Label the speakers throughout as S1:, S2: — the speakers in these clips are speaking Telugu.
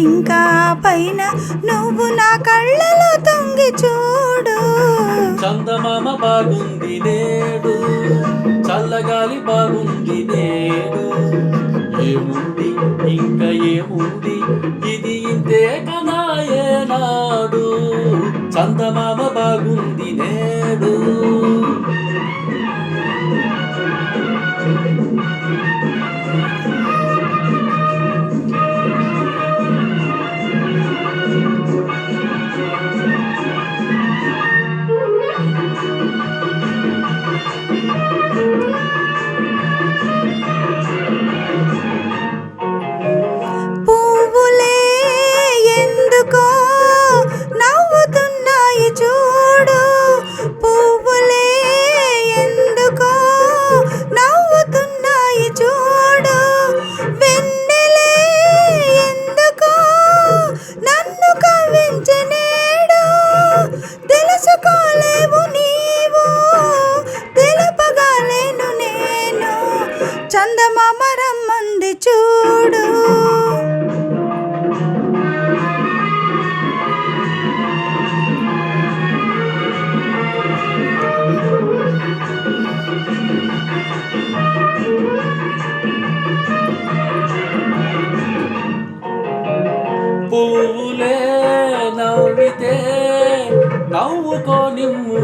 S1: ఇంకా పైన నువ్వు నా కళ్ళలో తొంగి చూడు.
S2: చందమామ బాగుంది నేడు చల్లగాలి బాగుంది నేడు. ఏముంది? ఇంకా ఏముంది? ఇది ఇంతే కదా ఏనాడు చందమామ
S1: పువ్వులే
S2: నవ్వితే నవ్వుకో నిమ్ము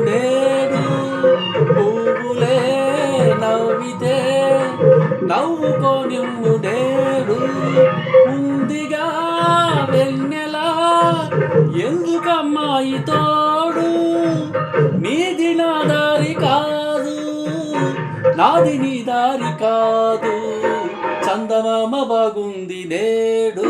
S2: నవ్వుకో నిమ్ము నేడు ఉందిగా వెన్నెలా ఎందుకమ్మాయి తోడు? నీది నా దారి కాదు నాది నీ దారి కాదు. చందమామ బాగుంది నేడు.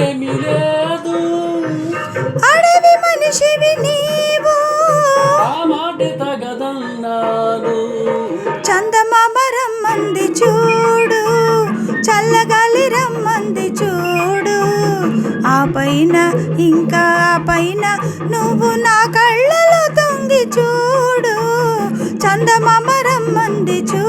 S1: ఏమీ లేదు అడవి మనిషివి నీవు.
S2: ఆ మాట తగదన్నాను.
S1: చందమామ రమ్మంది చూడు చల్లగాలి రమ్మంది చూడు. ఆ పైన ఇంకా పైన నువ్వు నా కళ్ళలో తొంగి చూడు. చందమామరం రమ్మంది చూడు